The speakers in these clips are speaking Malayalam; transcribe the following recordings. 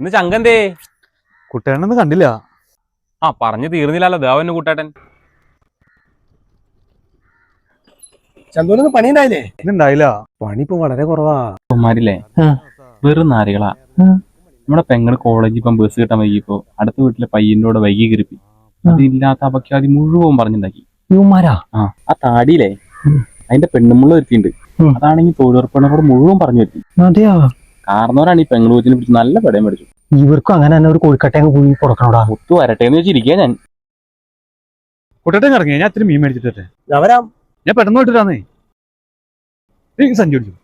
ഇന്ന് ചങ്കന്തേ കുട്ടേണെന്ന് കണ്ടില്ല. ആ പറഞ്ഞു തീർന്നില്ലല്ലോ. ദേവന് കൂട്ടേട്ടൻ. ചന്തൂരിന്ന് പണി ഉണ്ടായില്ലേ ഇന്നുണ്ടായില്ല പണി ഇപ്പൊ വളരെ കുറവാ. ഉമ്മാരില്ലേ ആ. വെറും നാരികളാ. നമ്മുടെ പെങ്ങൾ കോളേജിൽ ഇപ്പം ബസ് കിട്ടാൻ വൈകിയപ്പോ അടുത്ത വീട്ടിലെ പയ്യന്റെ കൂടെ വൈകി കിരിപ്പി അതില്ലാത്ത അപഖ്യാതി മുഴുവൻ പറഞ്ഞുണ്ടാക്കി. യുവമാരാ ആ. ആ താടിയില്ലേ? അതിന്റെ പെണ്ണുമുള്ള ഒരുത്തിണ്ട് ഉം. അതാണെങ്കിൽ തൊഴിലുറപ്പിനോട് മുഴുവൻ പറഞ്ഞു വരുത്തി അതെയാ? കാരണവരാണ് ഈ പെങ്ങൾ കൊച്ചിനെ പിടിച്ച് നല്ല പടയം പഠിച്ചു ഇവർക്കും അങ്ങനെ തന്നെ ഒരു കോഴിക്കട്ടയങ്ങ് പോയി കൊടുക്കണോടാ? ഒത്തു വരട്ടെ എന്ന് വെച്ചിരിക്കുക ഞാൻ കുട്ടേട്ടൻ ഇറങ്ങി ഞാൻ അത്ര മീൻ മേടിച്ചിട്ട്. വരാം. ഞാൻ പെട്ടെന്ന് വിട്ടിട്ടാന്നേ നീ സഞ്ചി പിടിച്ചു.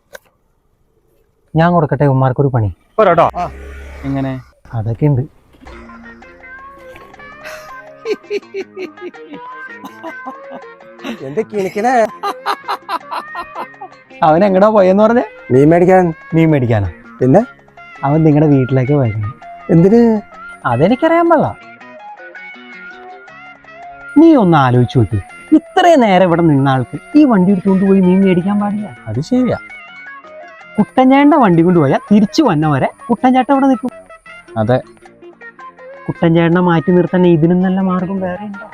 ഞാൻ കൊടുക്കട്ടെ ഉമ്മാർക്കൊരു പണി. പോരാട്ടോ. എങ്ങനെ? അതൊക്കെ ഉണ്ട് എന്റെ കിണിക്കണേ അവൻ എങ്ങടാ പോയെന്ന് പറഞ്ഞേ? മീൻ മേടിക്കാൻ. മീൻ മേടിക്കാനോ. പിന്നെ? അവൻ നിങ്ങളുടെ വീട്ടിലേക്ക് വരുന്നു. എന്തിന്? അതെനിക്കറിയാൻ പാടില്ല. നീ ഒന്ന് ആലോചിച്ചു നോക്കി. ഇത്രയും നേരം ഇവിടെ നിന്ന ആൾക്ക് ഈ വണ്ടി എടുത്തുകൊണ്ട് പോയി മീൻ മേടിക്കാൻ പാടില്ല. അത് ശരിയാ. കുട്ടഞ്ചേട്ട വണ്ടി കൊണ്ടുപോയാൽ തിരിച്ചു വന്ന വരെ കുട്ടഞ്ചേട്ട അവിടെ നിൽക്കും. അതെ. കുട്ടഞ്ചേട്ടനെ മാറ്റി നിർത്താൻ ഇതിനും നല്ല മാർഗം വേറെ ഉണ്ടോ?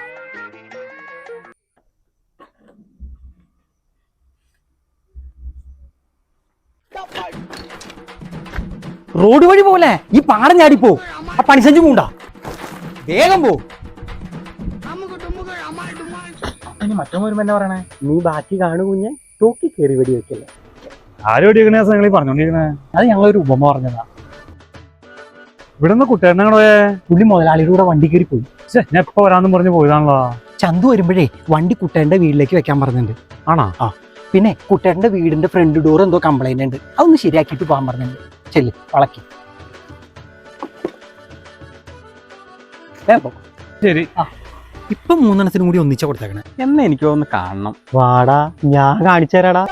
റോഡ് വഴി പോലെ. ഈ പാടം ചാടിപ്പോ ആ പണിസഞ്ചി പൂണ്ട. വേഗം പോ. മറ്റോ വരുമ്പോ എന്നാ പറയണേ? നീ ബാക്കി കാണു കുഞ്ഞെ. തൂക്കി കയറി വെടി വെക്കല്ലേ. ആരും ഓടിക്കണേ നിങ്ങൾ പറഞ്ഞോണ്ടിരിക്കണേ അത് ഞങ്ങളൊരു ഉപമ പറഞ്ഞതാ. പോയേ? പുള്ളി മുതലാളിയുടെ കൂടെ വണ്ടി കയറി പോയി. ഞാൻ ഇപ്പൊ വരാന്നും പറഞ്ഞു പോയതാണല്ലോ. ചന്തു വരുമ്പോഴേ വണ്ടി കുട്ടേന്റെ വീട്ടിലേക്ക് വെക്കാൻ പറഞ്ഞിട്ടുണ്ട്. ആണോ? പിന്നെ കുട്ടേന്റെ വീടിന്റെ ഫ്രണ്ട് ഡോർ എന്തോ കംപ്ലൈന്റ് ഉണ്ട്. അതൊന്ന് ശരിയാക്കിട്ട് പോകാൻ പറഞ്ഞിട്ടുണ്ട്. ചെല്ല് വളക്കി. ശരി. ഇപ്പൊ മൂന്നെണ്ണത്തിനും കൂടി ഒന്നിച്ച കൊടുത്തേക്കണേ. എന്നാ എനിക്ക് ഒന്ന് കാണണം. വാടാ ഞാൻ കാണിച്ചു തരാടാ.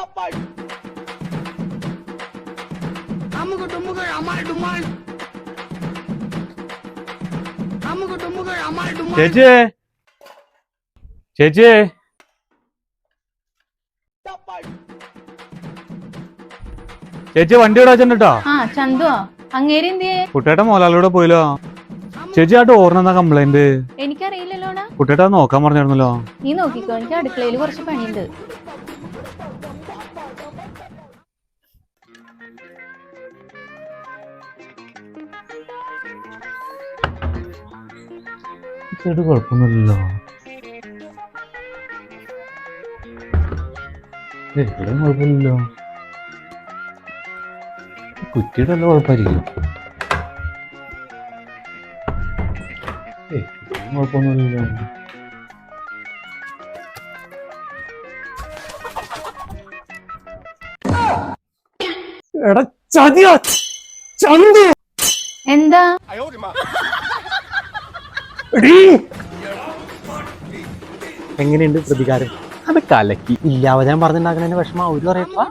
ചേച്ചി ചേച്ചിയെ. ചേച്ചി വണ്ടി ഇവിടെ വെച്ചിട്ടോ ആ ചന്തുവോ അങ്ങേര് എന്തിയേ കുട്ടേട്ടൻ മോലാളിയുടെ പോയില്ലോ. ചേച്ചി ആട്ട് ഓർണെന്നാ കംപ്ലൈന്റ് എനിക്കറിയില്ലല്ലോടാ കുട്ടേട്ട അത് നോക്കാൻ പറഞ്ഞിരുന്നല്ലോ. നീ നോക്കിക്കോ എനിക്ക് അടുക്കളയിൽ കുറച്ച് പണിയുണ്ട്. കുഴപ്പമൊന്നുമില്ലല്ലോ. ഇവിടെ കുഴപ്പമില്ലല്ലോ. കുറ്റിയുടെ വല്ല കുഴപ്പമായിരിക്കും ഏയ്, എടാ ചതിയാ? ചന്തു! എന്താ? എങ്ങനെയുണ്ട് പ്രതികാരം? അത് കലക്കി. ഇല്ലാതെ ഞാൻ പറഞ്ഞിട്ടുണ്ടാക്കുന്നതിന്റെ വിഷമം അവർ പറയട്ടാ